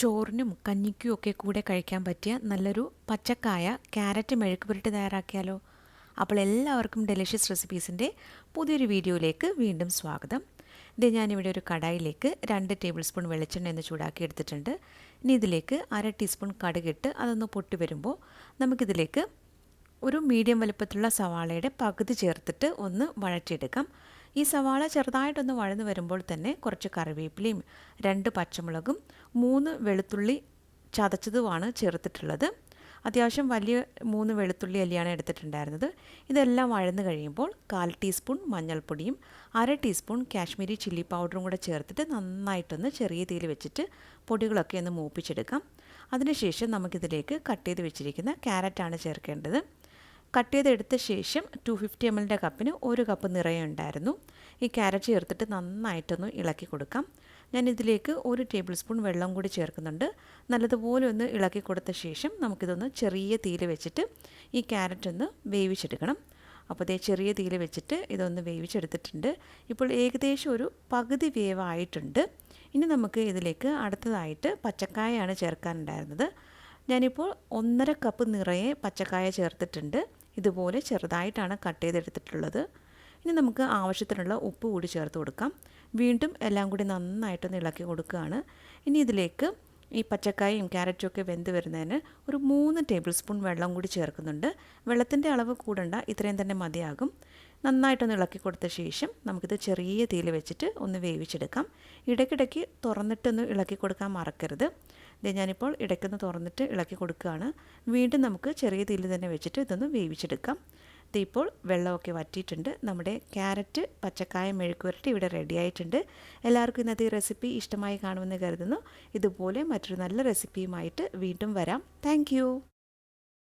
ചോറിനും കഞ്ഞിക്കും ഒക്കെ കൂടെ കഴിക്കാൻ പറ്റിയ നല്ലൊരു പച്ചക്കായ ക്യാരറ്റ് മെഴുക്ക് പുരട്ടി തയ്യാറാക്കിയാലോ? അപ്പോൾ എല്ലാവർക്കും ഡെലിഷ്യസ് റെസിപ്പീസിന്റെ പുതിയൊരു വീഡിയോയിലേക്ക് വീണ്ടും സ്വാഗതം. ഇത് ഞാനിവിടെ ഒരു കടായിലേക്ക് രണ്ട് ടേബിൾ സ്പൂൺ വെളിച്ചെണ്ണ എന്ന് ചൂടാക്കി എടുത്തിട്ടുണ്ട്. ഇനി ഇതിലേക്ക് അര ടീസ്പൂൺ കടുകിട്ട് അതൊന്ന് പൊട്ടി വരുമ്പോൾ നമുക്കിതിലേക്ക് ഒരു മീഡിയം വലുപ്പത്തിലുള്ള സവാളയുടെ പകുതി ചേർത്തിട്ട് ഒന്ന് വഴറ്റിയെടുക്കാം. ഈ സവാള ചെറുതായിട്ടൊന്ന് വഴന്ന് വരുമ്പോൾ തന്നെ കുറച്ച് കറിവേപ്പിലയും രണ്ട് പച്ചമുളകും മൂന്ന് വെളുത്തുള്ളി ചതച്ചതുമാണ് ചേർത്തിട്ടുള്ളത്. അത്യാവശ്യം വലിയ മൂന്ന് വെളുത്തുള്ളി അല്ലിയാണ് എടുത്തിട്ടുണ്ടായിരുന്നത്. ഇതെല്ലാം വഴന്ന് കഴിയുമ്പോൾ കാൽ ടീസ്പൂൺ മഞ്ഞൾപ്പൊടിയും അര ടീസ്പൂൺ കാശ്മീരി ചില്ലി പൗഡറും കൂടെ ചേർത്തിട്ട് നന്നായിട്ടൊന്ന് ചെറിയ തീയിൽ വെച്ചിട്ട് പൊടികളൊക്കെ ഒന്ന് മൂപ്പിച്ചെടുക്കാം. അതിനുശേഷം നമുക്കിതിലേക്ക് കട്ട് ചെയ്ത് വെച്ചിരിക്കുന്ന ക്യാരറ്റാണ് ചേർക്കേണ്ടത്. കട്ട് ചെയ്തെടുത്ത ശേഷം ടു ഫിഫ്റ്റി എം എല്ലിന്റെ കപ്പിന് ഒരു കപ്പ് നിറയെ ഉണ്ടായിരുന്നു. ഈ ക്യാരറ്റ് ചേർത്തിട്ട് നന്നായിട്ടൊന്ന് ഇളക്കി കൊടുക്കാം. ഞാൻ ഇതിലേക്ക് ഒരു ടേബിൾ സ്പൂൺ വെള്ളം കൂടി ചേർക്കുന്നുണ്ട്. നല്ലതുപോലെ ഒന്ന് ഇളക്കി കൊടുത്ത ശേഷം നമുക്കിതൊന്ന് ചെറിയ തീയിൽ വെച്ചിട്ട് ഈ ക്യാരറ്റ് ഒന്ന് വേവിച്ചെടുക്കണം. അപ്പോൾ ഇതേ ചെറിയ തീയിൽ വെച്ചിട്ട് ഇതൊന്ന് വേവിച്ചെടുത്തിട്ടുണ്ട്. ഇപ്പോൾ ഏകദേശം ഒരു പകുതി വേവായിട്ടുണ്ട്. ഇനി നമുക്ക് ഇതിലേക്ക് അടുത്തതായിട്ട് പച്ചക്കായയാണ് ചേർക്കാനുണ്ടായിരുന്നത്. ഞാനിപ്പോൾ ഒന്നര കപ്പ് നിറയെ പച്ചക്കായ ചേർത്തിട്ടുണ്ട്. ഇതുപോലെ ചെറുതായിട്ടാണ് കട്ട് ചെയ്തെടുത്തിട്ടുള്ളത്. ഇനി നമുക്ക് ആവശ്യത്തിനുള്ള ഉപ്പ് കൂടി ചേർത്ത് കൊടുക്കാം. വീണ്ടും എല്ലാം കൂടി നന്നായിട്ടൊന്ന് ഇളക്കി കൊടുക്കുകയാണ്. ഇനി ഇതിലേക്ക് ഈ പച്ചക്കായും ക്യാരറ്റും ഒക്കെ വെന്ത് വരുന്നതിന് ഒരു മൂന്ന് ടേബിൾ സ്പൂൺ വെള്ളം കൂടി ചേർക്കുന്നുണ്ട്. വെള്ളത്തിന്റെ അളവ് കൂടണ്ട ഇത്രയും തന്നെ മതിയാകും. നന്നായിട്ടൊന്ന് ഇളക്കി കൊടുത്ത ശേഷം നമുക്കിത് ചെറിയ തീയിൽ വെച്ചിട്ട് ഒന്ന് വേവിച്ചെടുക്കാം. ഇടയ്ക്കിടയ്ക്ക് തുറന്നിട്ടൊന്ന് ഇളക്കി കൊടുക്കാൻ മറക്കരുത്. ഇത് ഞാനിപ്പോൾ ഇടയ്ക്കൊന്ന് തുറന്നിട്ട് ഇളക്കി കൊടുക്കുകയാണ്. വീണ്ടും നമുക്ക് ചെറിയ തീയിൽ തന്നെ വെച്ചിട്ട് ഇതൊന്ന് വേവിച്ചെടുക്കാം. ഇപ്പോൾ വെള്ളമൊക്കെ വറ്റിയിട്ടുണ്ട്. നമ്മുടെ ക്യാരറ്റ് പച്ചക്കായ മെഴുക്കുവരട്ടി ഇവിടെ റെഡിയായിട്ടുണ്ട് എല്ലാവർക്കും ഇന്നത്തെ ഈ റെസിപ്പി ഇഷ്ടമായി കാണുമെന്ന് കരുതുന്നു. ഇതുപോലെ മറ്റൊരു നല്ല റെസിപ്പിയുമായിട്ട് വീണ്ടും വരാം. താങ്ക്